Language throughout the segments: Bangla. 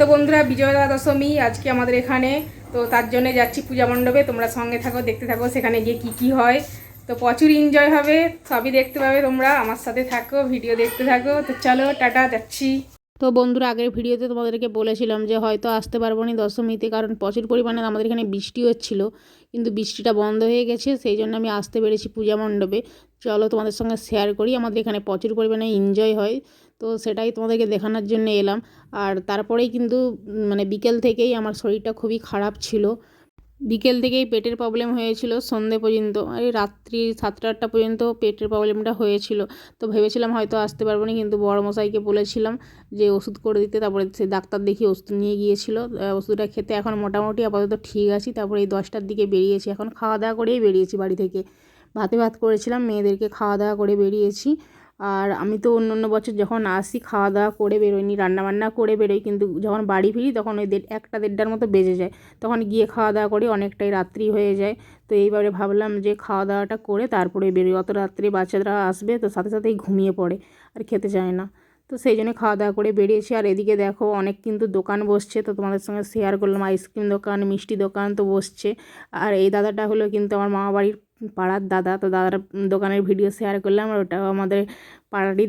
তো বন্ধুরা বিজয়া দশমী আজকে আমাদের এখানে। তো তার জন্য যাচ্ছি পূজা মণ্ডপে, তোমরা সঙ্গে থাকো, দেখতে থাকো সেখানে গিয়ে কি কি হয়। তো প্রচুর এনজয় হবে, সবই দেখতে পাবে তোমরা, আমার সাথে থাকো ভিডিও দেখতে থাকো। তো চলো, টাটা, যাচ্ছি। তো বন্ধুরা, আগের ভিডিওতে তোমাদেরকে বলেছিলাম যে হয়তো আসতে পারব না দশমীতে, কারণ প্রচুর পরিমাণে আমাদের এখানে বৃষ্টি হচ্ছিল। কিন্তু বৃষ্টিটা বন্ধ হয়ে গেছে, সেই জন্য আমি আসতে পেরেছি পূজা মণ্ডপে। চলো তোমাদের সঙ্গে শেয়ার করি। আমাদের এখানে প্রচুর পরিমাণে এনজয় হয়। তো সেটাই তোমাদেরকে দেখানোর জন্য এলাম। আর তারপরেই কিন্তু মানে বিকেল থেকেই আমার শরীরটা খুবই খারাপ ছিল। বিকেল থেকেই পেটের প্রবলেম হয়েছিল সন্ধে পর্যন্ত। এই রাত্রি সাতটা আটটা পর্যন্ত পেটের প্রবলেমটা হয়েছিল। তো ভেবেছিলাম হয়তো আসতে পারব না, কিন্তু বড় মশাইকে বলেছিলাম যে ওষুধ করে দিতে। তারপরে সে ডাক্তার দেখিয়ে ওষুধ নিয়ে গিয়েছিল। ওষুধটা খেতে এখন মোটামুটি আপাতত ঠিক আছি। তারপরে এই দশটার দিকে বেরিয়েছি। এখন খাওয়া দাওয়া করেই বেরিয়েছি বাড়ি থেকে। ভাতে ভাত করেছিলাম, মেয়েদেরকে খাওয়া দাওয়া করে বেরিয়েছি। আর আমি তো অন্য অন্য বছর যখন আসি খাওয়া দাওয়া করে বেরোইনি, রান্নাবান্না করে বেরোই, কিন্তু যখন বাড়ি ফিরি তখন ওই দেড়, একটা দেড়টার মতো বেজে যায়। তখন গিয়ে খাওয়া দাওয়া করি, অনেকটাই রাত্রি হয়ে যায়। তো এইবারে ভাবলাম যে খাওয়া দাওয়াটা করে তারপরে বেরোই। অত রাত্রে বাচ্চারা আসবে তো সাথে সাথেই ঘুমিয়ে পড়ে, আর খেতে চায় না। তো সেই জন্য খাওয়া দাওয়া করে বেরিয়েছি। আর এদিকে দেখো অনেক কিন্তু দোকান বসছে, তো তোমাদের সঙ্গে শেয়ার করলাম। আইসক্রিম দোকান, মিষ্টি দোকান তো বসছে। আর এই দাদাটা হলো কিন্তু আমার মামা বাড়ির পাড়ার দাদা, তো দাদার দোকানের ভিডিও শেয়ার করলাম আর ওটাও আমাদের পাড়ারই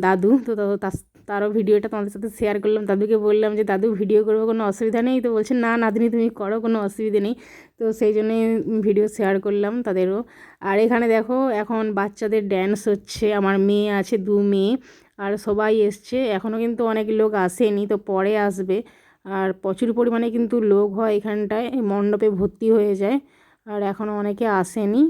দাদু, তো তার- তারও ভিডিওটা তোমাদের সাথে শেয়ার করলাম। দাদুকে বললাম যে, দাদু ভিডিও করব, কোনো অসুবিধা নেই? তো বলছে, না নাতনি, তুমি করো, কোনো অসুবিধে নেই। তো সেই জন্যই ভিডিও শেয়ার করলাম তাদেরও। আর এখানে দেখো, এখন বাচ্চাদের ড্যান্স হচ্ছে, আমার মেয়ে আছে, দু মেয়ে, আর সবাই এসছে। এখনও কিন্তু অনেক লোক আসেনি, তো পরে আসবে। আর প্রচুর পরিমাণে কিন্তু লোক হয় এখানটায়, মণ্ডপে ভর্তি হয়ে যায়। আর এখনও অনেকে আসেনি।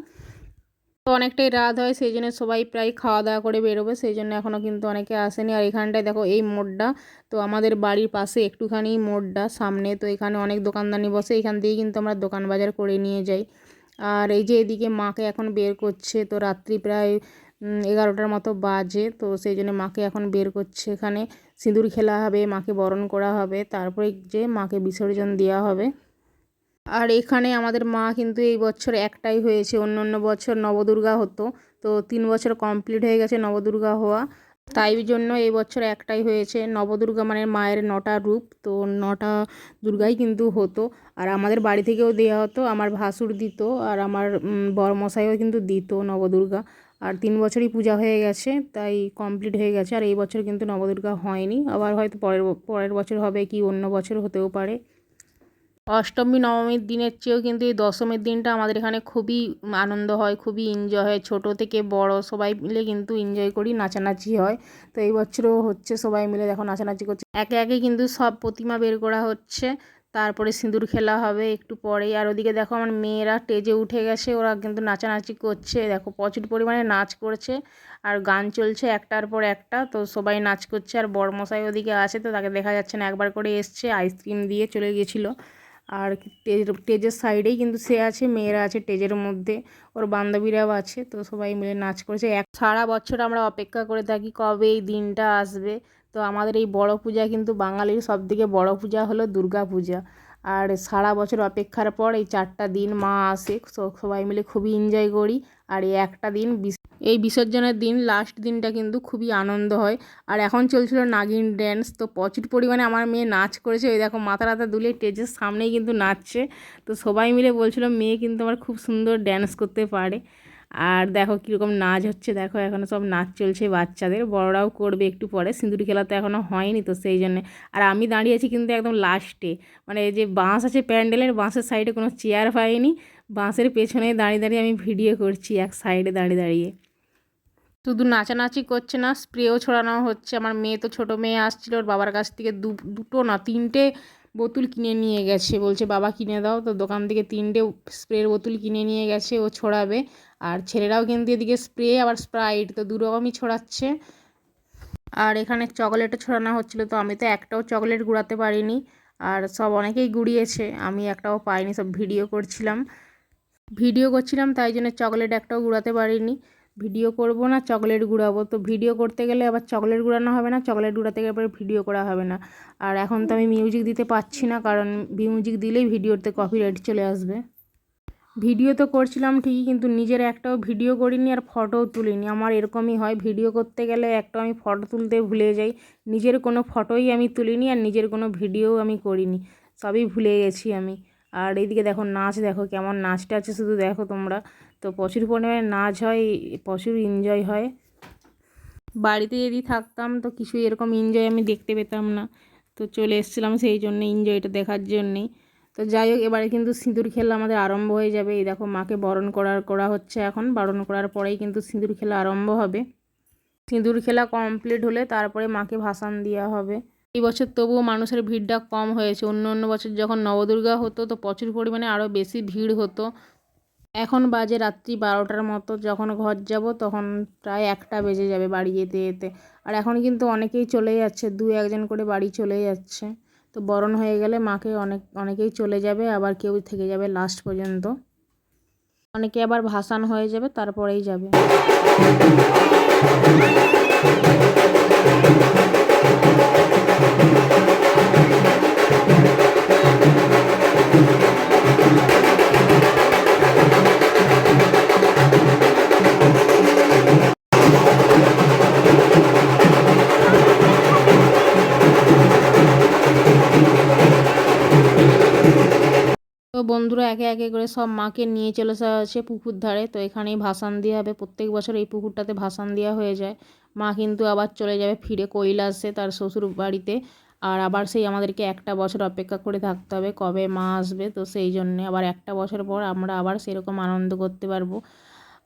তো অনেকটাই রাত হয়, সেই জন্য সবাই প্রায় খাওয়া দাওয়া করে বেরোবে, সেই জন্য এখনও কিন্তু অনেকে আসেনি। আর এখানটায় দেখো এই মোড়টা, তো আমাদের বাড়ির পাশে একটুখানি মোড়টা সামনে, তো এখানে অনেক দোকানদানি বসে, এখান দিয়েই কিন্তু আমরা দোকান বাজার করে নিয়ে যাই। আর এই যে এদিকে মাকে এখন বের করছে, তো রাত্রি প্রায় এগারোটার মতো বাজে, তো সেই জন্য মাকে এখন বের করছে এখানে। সিঁদুর খেলা হবে, মাকে বরণ করা হবে, তারপরে যে মাকে বিসর্জন দেওয়া হবে। আর এখানে আমাদের মা কিন্তু এই বছর একটাই হয়েছে। অন্য অন্য বছর নবদুর্গা হতো। তো তিন বছর কমপ্লিট হয়ে গেছে নবদুর্গা হওয়া। তাই জন্য এই বছর একটাই হয়েছে। নবদুর্গা মানে মায়ের নটা রূপ। তো নটা দুর্গাই কিন্তু হতো। আর আমাদের বাড়ি থেকেও দেওয়া হতো। আমার ভাসুর দিত। আর আমার উম, বড়মশাইও কিন্তু দিত নবদুর্গা। আর তিন বছরই পূজা হয়ে গেছে। তাই কমপ্লিট হয়ে গেছে। আর এই বছর কিন্তু নবদুর্গা হয়নি। আবার হয়তো পরের পরের বছর হবে কি অন্য বছর হতেও পারে। অষ্টমী, নবমীর দিনের চেয়েও কিন্তু এই দশমীর দিনটা আমাদের এখানে খুবই আনন্দ হয়, খুবই এনজয় হয়। ছোট থেকে বড় সবাই মিলে কিন্তু এনজয় করি, নাচানাচি হয়। তো এই বছরও হচ্ছে সবাই মিলে দেখো নাচানাচি করছে। একে একে কিন্তু সব প্রতিমা বের করা হচ্ছে। তারপরে সিঁদুর খেলা হবে একটু পরেই। আর ওদিকে দেখো আমার মেয়েরা স্টেজে উঠে গেছে, ওরা কিন্তু নাচানাচি করছে। দেখো প্রচুর পরিমাণে নাচ করছে। আর গান চলছে একটার পর একটা, তো সবাই নাচ করছে। আর বড়মশাই ওদিকে আছে, তো তাকে দেখা যাচ্ছে না। একবার করে এসছে আইসক্রিম দিয়ে চলে গেছিল। আর স্টেজের সাইডেই কিন্তু সে আছে, মেয়েরা আছে স্টেজের মধ্যে, ওর বান্ধবীরাও আছে, তো সবাই মিলে নাচ করেছে। এক সারা বছর আমরা অপেক্ষা করে থাকি কবে এই দিনটা আসবে। তো আমাদের এই বড় পূজা কিন্তু বাঙালির সবথেকে বড় পূজা হলো দুর্গা পূজা। আর সারা বছর অপেক্ষার পর এই চারটা দিন মা আসে সবাই মিলে খুবই এনজয় করি। আর এই একটা দিন এই বিসর্জনের দিন লাস্ট দিনটা কিন্তু খুবই আনন্দ হয়। আর এখন চলছিল নাগিন ড্যান্স তো প্রচুর পরিমাণে আমার মেয়ে নাচ করেছে। ওই দেখো, মাথা টাথা দুলে স্টেজের সামনেই কিন্তু নাচছে। তো সবাই মিলে বলছিল, মেয়ে কিন্তু আমার খুব সুন্দর ড্যান্স করতে পারে। আর দেখো, কীরকম নাচ হচ্ছে। দেখো এখনও সব নাচ চলছে বাচ্চাদের। বড়রাও করবে একটু পরে। সিঁদুর খেলা তো এখনও হয়নি তো সেই জন্যে। আর আমি দাঁড়িয়ে আছি কিন্তু একদম লাস্টে মানে এই যে বাঁশ আছে প্যান্ডেলের, বাঁশের সাইডে কোনো চেয়ার পাইনি। বাঁশের পেছনে দাঁড়িয়ে দাঁড়িয়ে আমি ভিডিও করছি, এক সাইডে দাঁড়িয়ে দাঁড়িয়ে। শুধু নাচানাচি করছে না, স্প্রেও ছড়ানো হচ্ছে। আমার মেয়ে তো ছোটো মেয়ে আসছিল, ওর বাবার কাছ থেকে দু, দুটো না, তিনটে বোতল কিনে নিয়ে গেছে। বলছে, বাবা, কিনে দাও। তো দোকান থেকে তিনটে স্প্রের বোতল কিনে নিয়ে গেছে, ও ছড়াবে। আর ছেলেরাও কিন্তু এদিকে স্প্রে, আবার স্প্রাইট, তো দু রকমই ছড়াচ্ছে। আর এখানে চকলেটও ছড়ানো হচ্ছিল, তো আমি তো একটাও চকলেট গুঁড়াতে পারিনি। আর সব অনেকেই গুঁড়িয়েছে, আমি একটাও পাইনি, সব ভিডিও করছিলাম। ভিডিও করছিলাম, তাই জন্য চকলেট একটাও গুঁড়াতে পারিনি। ভিডিও করব না, চকলেট গুঁড়াবো। তো ভিডিও করতে গেলে আবার চকলেট গুঁড়ানো হবে না, চকলেট গুঁড়াতে গেলে আবার ভিডিও করা হবে না। আর এখন তো আমি মিউজিক দিতে পারছি না, কারণ মিউজিক দিলেই ভিডিওতে কপিরাইট চলে আসবে। ভিডিও তো করছিলাম ঠিকই, কিন্তু নিজের একটাও ভিডিও করিনি আর ফটোও তুলিনি। আমার এরকমই হয়, ভিডিও করতে গেলে একটা আমি ফটো তুলতে ভুলে যাই। নিজের কোনো ফটোই আমি তুলিনি আর নিজের কোনো ভিডিওও আমি করিনি। সবই ভুলে গেছি আমি। আর এইদিকে দেখো নাচ, দেখো কেমন নাচটা আছে, শুধু দেখো তোমরা। তো প্রচুর পরিমাণে নাচ হয়, প্রচুর এনজয় হয়। বাড়িতে যদি থাকতাম তো কিছুই এরকম এনজয় আমি দেখতে পেতাম না। তো চলে এসেছিলাম সেই জন্য এনজয়টা দেখার জন্যেই তো যাই হোক, এবারে কিন্তু সিঁদুর খেলা আমাদের আরম্ভ হয়ে যাবে। এই দেখো মাকে বরণ করার, করা হচ্ছে এখন। বরণ করার পরেই কিন্তু সিঁদুর খেলা আরম্ভ হবে। সিঁদুর খেলা কমপ্লিট হলে তারপরে মাকে ভাসান দেওয়া হবে। এই বছর তবুও মানুষের ভিড়টা কম হয়েছে। অন্য অন্য বছর যখন নবদুর্গা হতো, তো প্রচুর পরিমাণে আরও বেশি ভিড় হতো। এখন বাজে রাত্রি বারোটার মতো। যখন ঘর যাব, তখন প্রায় একটা বেজে যাবে বাড়ি যেতে যেতে। আর এখন কিন্তু অনেকেই চলে যাচ্ছে, দু একজন করে বাড়ি চলে যাচ্ছে। তো বরণ হয়ে গেলে মাকে অনেক, অনেকেই চলে যাবে, আবার কেউ থেকে যাবে লাস্ট পর্যন্ত। অনেকে আবার ভাসান হয়ে যাবে, তারপরেই যাবে। বন্ধুরা একে একে করে সব মাকে নিয়ে চলে আসা আছে পুকুর ধারে। তো এখানেই ভাসান দেওয়া হবে। প্রত্যেক বছর এই পুকুরটাতে ভাসান দেওয়া হয়ে যায়। মা কিন্তু আবার চলে যাবে ফিরে কৈলাসে তার শ্বশুর বাড়িতে। আর আবার সেই আমাদেরকে একটা বছর অপেক্ষা করে থাকতে হবে কবে মা আসবে। তো সেই জন্যে আবার একটা বছর পর আমরা আবার সেরকম আনন্দ করতে পারব।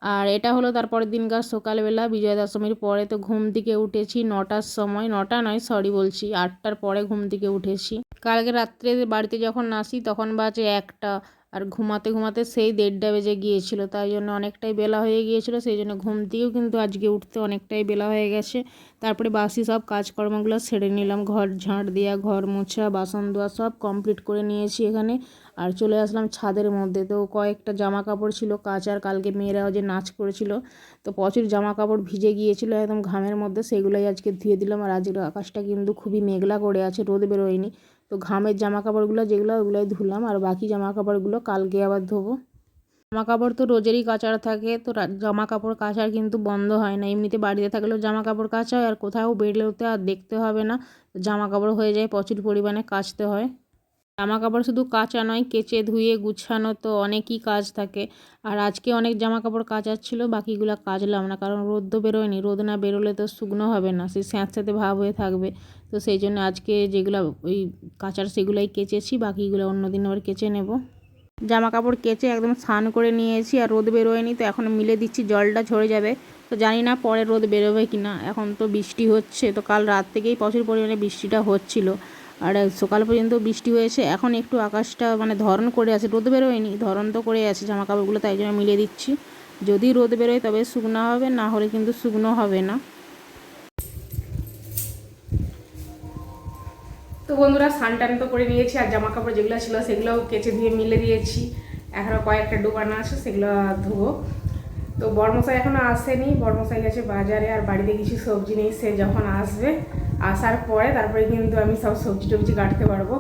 আর এটা হলো তারপরের দিনকার সকালবেলা বিজয়া দশমীর পরে। তো ঘুম থেকে উঠেছি নটার সময়। নটা নয় সরি বলছি। আটটার পরে ঘুম থেকে উঠেছি। কালকে রাত্রে বাড়িতে যখন আসি তখন বাজে একটা আর ঘুমাতে ঘুমাতে সেই দেড়টা বেজে গিয়েছিল। তাই জন্য অনেকটাই বেলা হয়ে গিয়েছিল, সেই জন্য ঘুম দিয়েও কিন্তু আজকে উঠতে অনেকটাই বেলা হয়ে গেছে। তারপরে বাসি সব কাজকর্মগুলো সেরে নিলাম, ঘর ঝাঁট দেওয়া ঘর মোছা, বাসন ধোয়া সব কমপ্লিট করে নিয়েছি এখানে। আর চলে আসলাম ছাদের মধ্যে। তো কয়েকটা জামা কাপড় ছিল কাচার কালকে মেয়েরাও যে নাচ করেছিল, তো প্রচুর জামা কাপড় ভিজে গিয়েছিল একদম ঘামের মধ্যে, সেগুলোই আজকে ধুয়ে দিলাম। আর আজকের আকাশটা কিন্তু খুবই মেঘলা করে আছে, রোদ বেরোয়নি। তো ঘামের জামা কাপড়গুলো যেগুলো, ওগুলোই ধুলাম। আর বাকি জামা কাপড়গুলো কালকে আবার ধোবো। জামা কাপড় তো রোজেরই কাচার থাকে, তো জামা কাপড় কাচার কিন্তু বন্ধ হয় না। এমনিতে বাড়িতে থাকলেও জামা কাপড় কাচা হয়, আর কোথাও বেরোতে আর দেখতে হবে না। জামা কাপড় হয়ে যায়, প্রচুর পরিমাণে কাচতে হয়। জামা কাপড় শুধু কাচা নয়, কেচে, ধুয়ে, গুছানো তো অনেকই কাজ থাকে। আর আজকে অনেক জামা কাপড় কাচার ছিল বাকিগুলো কাচলাম না, কারণ রোদ তো বেরোয়নি। রোদ না বেরোলে তো শুকনো হবে না, সেই স্যাঁতস্যাঁতে ভাব হয়ে থাকবে। তো সেই জন্য আজকে যেগুলো ওই কাচার সেগুলোই কেচেছি, বাকিগুলো অন্য দিন আবার কেচে নেব। জামা কাপড় কেচে একদম স্নান করে নিয়েছি, আর রোদ বেরোয়নি তো এখন মিলে দিচ্ছি, জলটা ঝরে যাবে। তো জানি না পরে রোদ বেরোবে কি না এখন তো বৃষ্টি হচ্ছে, তো কাল রাত থেকেই প্রচুর পরিমাণে বৃষ্টিটা হচ্ছিল। আর সকাল পর্যন্ত বৃষ্টি হয়েছে। এখন একটু আকাশটা মানে ধরন করে আছে, রোদ বেরোয়নি, ধরন তো করে আছে জামা কাপড়গুলো তাই জন্য মিলে দিচ্ছি। যদি রোদ বেরোয় তবে শুকনো হবে, না হলে কিন্তু শুকনো হবে না। তো বন্ধুরা, স্নান টান তো করে নিয়েছি, আর জামা কাপড় যেগুলো ছিল সেগুলোও কেচে দিয়ে মিলে দিয়েছি। এখনও কয়েকটা ডোবানো আছে, সেগুলো ধুবো। তো বর্মশাই এখনও আসেনি। বর্মশাই গেছে বাজারে, আর বাড়িতে কিছু সবজি নেই, সে যখন আসবে আসার পরে তারপরে কিন্তু আমি সব সবজি টবজি কাটতে পারব।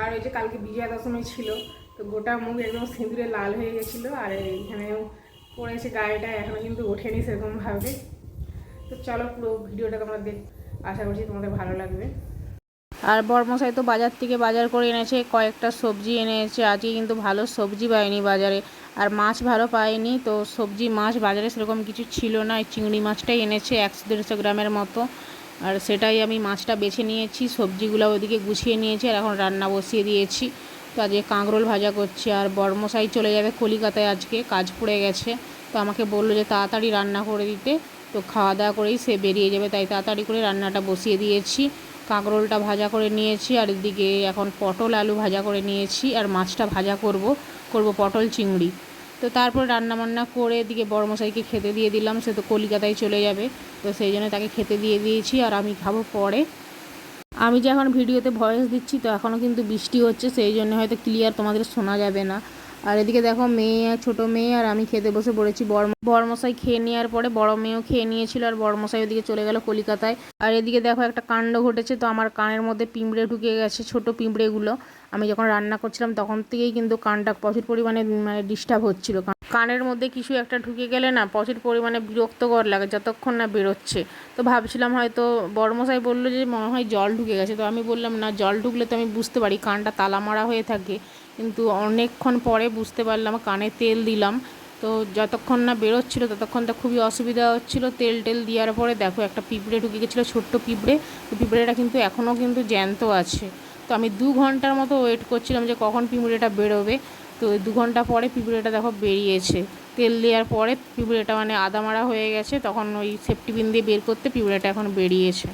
আর ওই যে কালকে বিজয়া দশমী ছিল, তো গোটা মুখ একদম সিঁদুরে লাল হয়ে গেছিল, আর এইখানেও পড়েছে গায়েটা এখনও কিন্তু ওঠেনি সেরকমভাবে। তো চলো পুরো ভিডিওটা তোমরা দেখ, আশা করছি তোমাদের ভালো লাগবে। আর বর্মশাই তো বাজার থেকে বাজার করে এনেছে, কয়েকটা সবজি এনেছে, আজকে কিন্তু ভালো সবজি পায়নি বাজারে। আর মাছ ভালো পায়নি তো সবজি মাছ বাজারে সেরকম কিছু ছিল না চিংড়ি মাছটাই এনেছে, একশো দেড়শো গ্রামের মতো। আর সেটাই আমি মাছটা বেছে নিয়েছি, সবজিগুলো ওইদিকে গুছিয়ে নিয়েছি আর এখন রান্না বসিয়ে দিয়েছি। তো আজকে কাঁকরোল ভাজা করছি আর বর্মশাই চলে যাবে কলিকাতায় আজকে, কাজ পড়ে গেছে। তো আমাকে বলল যে তাড়াতাড়ি রান্না করে দিতে। তো খাওয়া দাওয়া করেই সে বেরিয়ে যাবে, তাই তাড়াতাড়ি করে রান্নাটা বসিয়ে দিয়েছি। কাঁকরোলটা ভাজা করে নিয়েছি আর এদিকে এখন পটল আলু ভাজা করে নিয়েছি আর মাছটা ভাজা করব করব পটল চিংড়ি। তো তারপর রান্না বান্না করে এদিকে বড়মশাইকে খেতে দিয়ে দিলাম, সে তো কলকাতায় চলে যাবে। তো সেই জন্য তাকে খেতে দিয়ে দিয়েছি আর আমি খাব পরে। আমি যে এখন ভিডিওতে ভয়েস দিচ্ছি, তো এখনও কিন্তু বৃষ্টি হচ্ছে, সেই জন্য হয়তো ক্লিয়ার তোমাদের শোনা যাবে না। আর এদিকে দেখো মেয়ে আর ছোটো মেয়ে, আর আমি খেতে বসে পড়েছি বড় বড়মশাই খেয়ে নেওয়ার পরে বড় মেয়েও খেয়ে নিয়েছিল আর বড়মশাই ওদিকে চলে গেল কলিকাতায়। আর এদিকে দেখো একটা কাণ্ড ঘটেছে, তো আমার কানের মধ্যে পিঁপড়ে ঢুকে গেছে, ছোট পিঁপড়েগুলো। আমি যখন রান্না করছিলাম, তখন থেকেই কিন্তু কানটা প্রচুর পরিমাণে মানে ডিস্টার্ব হচ্ছিল। কানের মধ্যে কিছু একটা ঢুকে গেলে না, প্রচুর পরিমাণে বিরক্তকর লাগে, যতক্ষণ না বেরোচ্ছে। তো ভাবছিলাম হয়তো বড়মশাই বলল যে, মনে হয় জল ঢুকে গেছে। তো আমি বললাম, না, জল ঢুকলে তো আমি বুঝতে পারি, কানটা তালা মারা হয়ে থাকে। কিন্তু অনেকক্ষণ পরে বুঝতে পারলাম, কানে তেল দিলাম। তো যতক্ষণ না বেরোচ্ছিলো, ততক্ষণ তো খুবই অসুবিধা হচ্ছিল। তেল টেল দেওয়ার পরে দেখো, একটা পিঁপড়ে ঢুকে গেছিল, ছোট্ট পিঁপড়ে। তো পিঁপড়েটা কিন্তু এখনও কিন্তু জ্যান্ত আছে। তো আমি দু ঘণ্টার মতো ওয়েট করছিলাম যে কখন পিঁপড়েটা বেরোবে। তো দু ঘণ্টা পরে পিঁপড়েটা দেখো বেরিয়েছে। তেল দেওয়ার পরে পিঁপড়েটা মানে আদামারা হয়ে গেছে, তখন ওই সেফটি পিন দিয়ে বের করতে পিঁপড়েটা এখন বেরিয়েছে।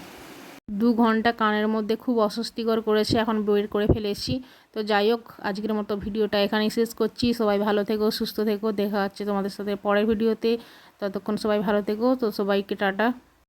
দু ঘণ্টা কানের মধ্যে খুব অস্বস্তিকর করেছে, এখন বের করে ফেলেছি। তো যাই হোক, আজকের মতো ভিডিওটা এখানেই শেষ করছি। সবাই ভালো থেকো, সুস্থ থেকো, দেখা হচ্ছে তোমাদের সাথে পরের ভিডিওতে। ততক্ষণ সবাই ভালো থেকো, তো সবাইকে টাটা।